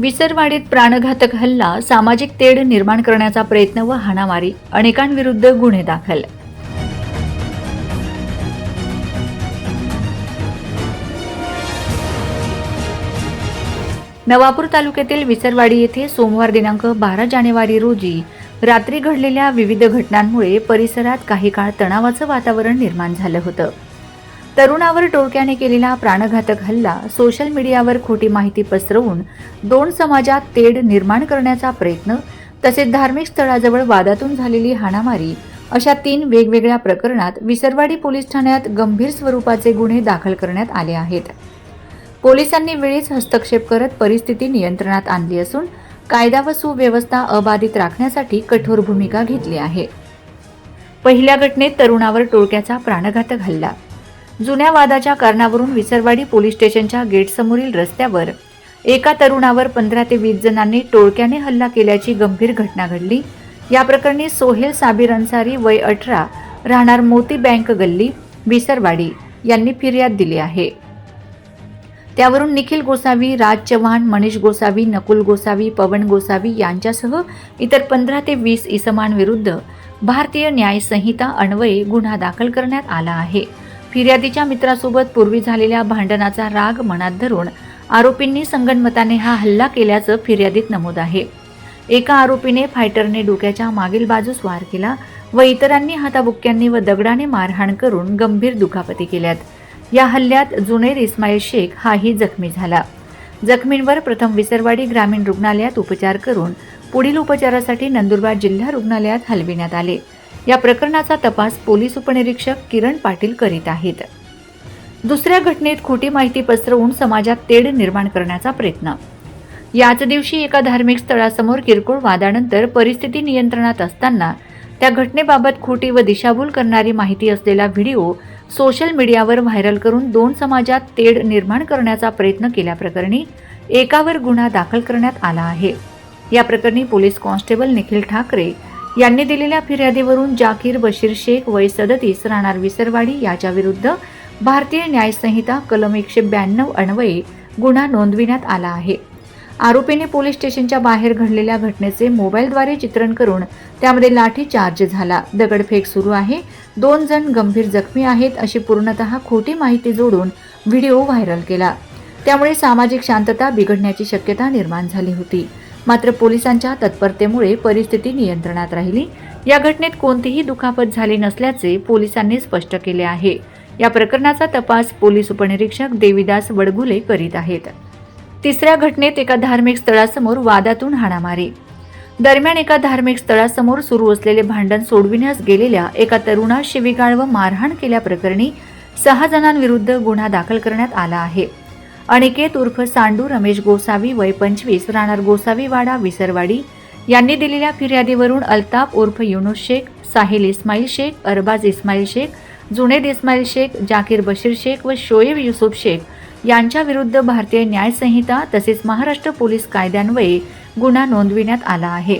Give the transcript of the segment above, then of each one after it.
विसरवाडीत प्राणघातक हल्ला सामाजिक तेढ निर्माण करण्याचा प्रयत्न व हाणामारी अनेकांविरुद्ध गुन्हे दाखल. नवापूर तालुक्यातील विसरवाडी येथे सोमवार दिनांक बारा जानेवारी रोजी रात्री घडलेल्या विविध घटनांमुळे परिसरात काही काळ तणावाचं वातावरण निर्माण झालं होतं. तरुणावर टोळक्याने केलेला प्राणघातक हल्ला सोशल मीडियावर खोटी माहिती पसरवून दोन समाजात तेढ निर्माण करण्याचा प्रयत्न तसेच धार्मिक स्थळाजवळ वादातून झालेली हाणामारी अशा तीन वेगवेगळ्या प्रकरणात विसरवाडी पोलीस ठाण्यात गंभीर स्वरूपाचे गुन्हे दाखल करण्यात आले आहेत. पोलिसांनी वेळीच हस्तक्षेप करत परिस्थिती नियंत्रणात आणली असून कायदा व सुव्यवस्था अबाधित राखण्यासाठी कठोर भूमिका घेतली आहे. पहिल्या घटनेत तरुणावर टोळक्याचा प्राणघातक हल्ला जुन्या वादाच्या कारणावरून विसरवाडी पोलीस स्टेशनच्या गेटसमोरील रस्त्यावर एका तरुणावर पंधरा ते वीस जणांनी टोळक्याने हल्ला केल्याची गंभीर घटना घडली. या प्रकरणी सोहेल साबीर अन्सारी वय अठरा राहणार मोती बँक गल्ली विसरवाडी यांनी फिर्याद दिली आहे. त्यावरून निखिल गोसावी राज चव्हाण मनीष गोसावी नकुल गोसावी पवन गोसावी यांच्यासह इतर पंधरा ते वीस इसमांविरुद्ध भारतीय न्याय संहिता अन्वये गुन्हा दाखल करण्यात आला आहे. फिर्यादीच्या मित्रासोबत पूर्वी झालेल्या भांडणाचा राग मनात धरून आरोपींनी संगणमताने हा हल्ला केल्याचं फिर्यादीत नमूद आहे. एका आरोपीने फायटरने डोक्याच्या मागील बाजूस वार केला व इतरांनी हाताबुक्क्यांनी व दगडाने मारहाण करून गंभीर दुखापती केल्यात. या हल्ल्यात जुनेर इस्माईल शेख हाही जखमी झाला. जखमींवर प्रथम विसरवाडी ग्रामीण रुग्णालयात उपचार करून पुढील उपचारासाठी नंदुरबार जिल्हा रुग्णालयात हलविण्यात आले. या प्रकरणाचा तपास पोलीस उपनिरीक्षक किरण पाटील करीत आहेत. दुसऱ्या घटनेत खोटी माहिती पसरवून समाजात तेढ निर्माण करण्याचा प्रयत्न. याच दिवशी एका धार्मिक स्थळासमोर किरकोळ वादानंतर परिस्थिती नियंत्रणात असताना त्या घटनेबाबत खोटी व दिशाभूल करणारी माहिती असलेला व्हिडिओ सोशल मीडियावर व्हायरल करून दोन समाजात तेढ निर्माण करण्याचा प्रयत्न केल्याप्रकरणी एकावर गुन्हा दाखल करण्यात आला आहे. या प्रकरणी पोलीस कॉन्स्टेबल निखिल ठाकरे यांनी दिलेल्या फिर्यादीवरून जाकीर बशीर शेख वय सदतीस राहणार विसरवाडी याच्याविरुद्ध भारतीय न्यायसंहिता कलम एकशे ब्याण्णव अन्वये गुन्हा नोंदविण्यात आला आहे. आरोपीने पोलीस स्टेशनच्या बाहेर घडलेल्या घटनेचे मोबाईलद्वारे चित्रण करून त्यामध्ये लाठी चार्ज झाला. दगडफेक सुरू आहे. दोन जण गंभीर जखमी आहेत अशी पूर्णतः खोटी माहिती जोडून व्हिडिओ व्हायरल केला. त्यामुळे सामाजिक शांतता बिघडण्याची शक्यता निर्माण झाली होती. मात्र पोलिसांच्या तत्परतेमुळे परिस्थिती नियंत्रणात राहिली. या घटनेत कोणतीही दुखापत झाली नसल्याचे पोलिसांनी स्पष्ट केले आहे. या प्रकरणाचा तपास पोलीस उपनिरीक्षक देवीदास वडगुले करीत आहेत. तिसऱ्या घटनेत एका धार्मिक स्थळासमोर वादातून हाणामारी. दरम्यान एका धार्मिक स्थळासमोर सुरू असलेले भांडण सोडविण्यास गेलेल्या एका तरुणास शिवीगाळ व मारहाण केल्याप्रकरणी सहा जणांविरुद्ध गुन्हा दाखल करण्यात आला आहे. अनिकेत उर्फ सांडू रमेश गोसावी वय पंचवीस राहणार गोसावी वाडा विसरवाडी. यांनी दिलेल्या फिर्यादीवरून अल्ताफ उर्फ युनुस शेख साहिल इस्माईल शेख अरबाज इस्माईल शेख जुनेद इस्माईल शेख जाकीर बशीर शेख व शोएब युसुफ शेख यांच्या विरुद्ध भारतीय न्यायसंहिता तसेच महाराष्ट्र पोलीस कायद्यान्वये गुन्हा नोंदविण्यात आला आहे.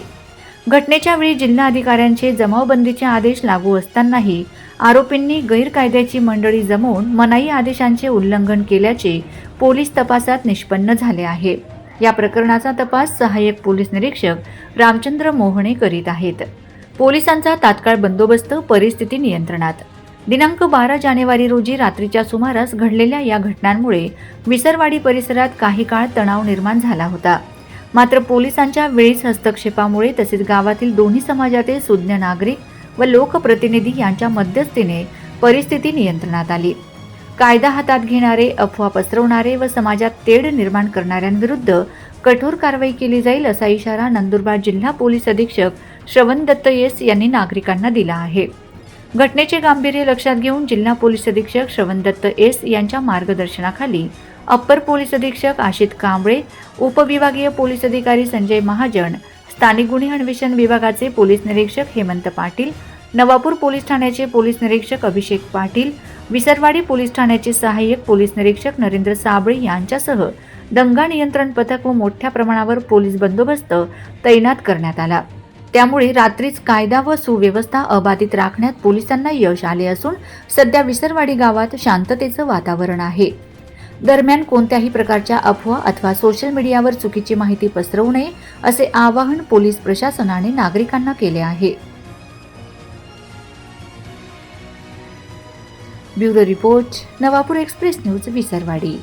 घटनेच्या वेळी जिल्हाधिकाऱ्यांचे जमावबंदीचे आदेश लागू असतानाही आरोपींनी गैरकायद्याची मंडळी जमवून मनाई आदेशांचे उल्लंघन केल्याचे पोलीस तपासात निष्पन्न झाले आहे. या प्रकरणाचा तपास सहाय्यक पोलीस निरीक्षक रामचंद्र मोहणे करीत आहेत. पोलिसांचा तात्काळ बंदोबस्त परिस्थिती नियंत्रणात. दिनांक बारा जानेवारी रोजी रात्रीच्या सुमारास घडलेल्या या घटनांमुळे विसरवाडी परिसरात काही काळ तणाव निर्माण झाला होता. मात्र पोलिसांच्या वेळीच हस्तक्षेपामुळे तसेच गावातील दोन्ही समाजातील सुज्ञ नागरिक व लोकप्रतिनिधी यांच्या मध्यस्थीने परिस्थिती नियंत्रणात आली. कायदा हातात घेणारे अफवा पसरवणारे व समाजात तेढ निर्माण करणाऱ्यांविरुद्ध कठोर कारवाई केली जाईल असा इशारा नंदुरबार जिल्हा पोलीस अधीक्षक श्रवण दत्त येस यांनी नागरिकांना दिला आहे. घटनेचे गांभीर्य लक्षात घेऊन जिल्हा पोलीस अधीक्षक श्रवण दत्त एस यांच्या मार्गदर्शनाखाली अप्पर पोलीस अधीक्षक आशित कांबळे उपविभागीय पोलीस अधिकारी संजय महाजन स्थानिक गुन्हे अन्वेषण विभागाचे पोलीस निरीक्षक हेमंत पाटील नवापूर पोलीस ठाण्याचे पोलीस निरीक्षक अभिषेक पाटील विसरवाडी पोलीस ठाण्याचे सहाय्यक पोलीस निरीक्षक नरेंद्र साबळे यांच्यासह दंगा नियंत्रण पथक व मोठ्या प्रमाणावर पोलीस बंदोबस्त तैनात करण्यात आला. त्यामुळे रात्रीच कायदा व सुव्यवस्था अबाधित राखण्यात पोलिसांना यश आले असून सध्या विसरवाडी गावात शांततेचं वातावरण आहे. दरम्यान कोणत्याही प्रकारच्या अफवा अथवा सोशल मीडियावर चुकीची माहिती पसरवू नये असे आवाहन पोलीस प्रशासनाने नागरिकांना केले आहे. Bureau report Navapur express news Visarwadi.